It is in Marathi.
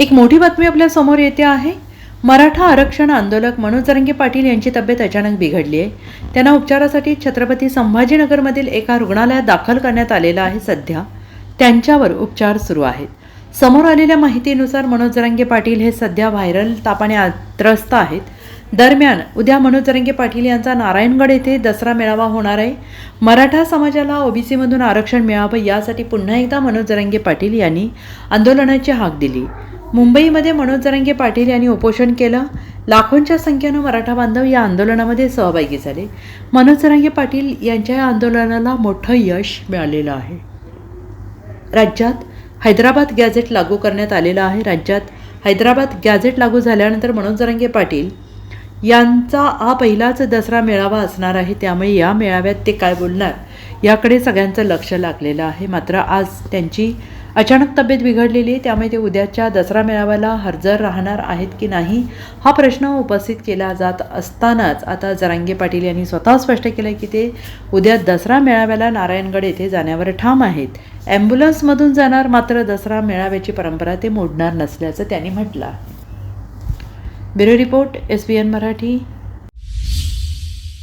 एक मोठी बातमी आपल्यासमोर येते आहे. मराठा आरक्षण आंदोलक मनोज जरंगे पाटील यांची तब्येत अचानक बिघडली आहे. त्यांना उपचारासाठी छत्रपती संभाजीनगरमधील एका रुग्णालयात दाखल करण्यात आलेलं आहे सध्या. त्यांच्यावर उपचार सुरू आहेत. समोर आलेल्या माहितीनुसार मनोज जरंगे पाटील हे सध्या व्हायरल तापाने त्रस्त आहेत. दरम्यान उद्या मनोज जरंगे पाटील यांचा नारायणगड येथे दसरा मेळावा होणार आहे. मराठा समाजाला ओबीसीमधून आरक्षण मिळावं यासाठी पुन्हा एकदा मनोज जरंगे पाटील यांनी आंदोलनाची हाक दिली. मुंबईमध्ये मनोज जरांगे पाटील यांनी उपोषण केलं. लाखोंच्या संख्येनं मराठा बांधव या आंदोलनामध्ये सहभागी झाले. मनोज जरांगे पाटील यांच्या या आंदोलनाला मोठं यश मिळालेलं आहे. राज्यात हैदराबाद गॅझेट लागू करण्यात आलेलं आहे. राज्यात हैदराबाद गॅझेट लागू झाल्यानंतर मनोज जरांगे पाटील यांचा हा पहिलाच दसरा मेळावा असणार आहे. त्यामुळे या मेळाव्यात ते काय बोलणार? याकडे सगळ्यांचं लक्ष लागलेलं आहे. मात्र आज त्यांची अचानक तब्येत बिघडलेली त्यामुळे ते उद्याच्या दसरा मेळाव्याला हजर राहणार आहेत की नाही हा प्रश्न उपस्थित केला जात असतानाच आता जरांगे पाटील यांनी स्वतः स्पष्ट केलं की ते उद्या दसरा मेळाव्याला नारायणगड येथे जाण्यावर ठाम आहेत. ॲम्ब्युलन्समधून जाणार मात्र दसरा मेळाव्याची परंपरा ते मोडणार नसल्याचं त्यांनी म्हटलं bureau report S B N Marathi.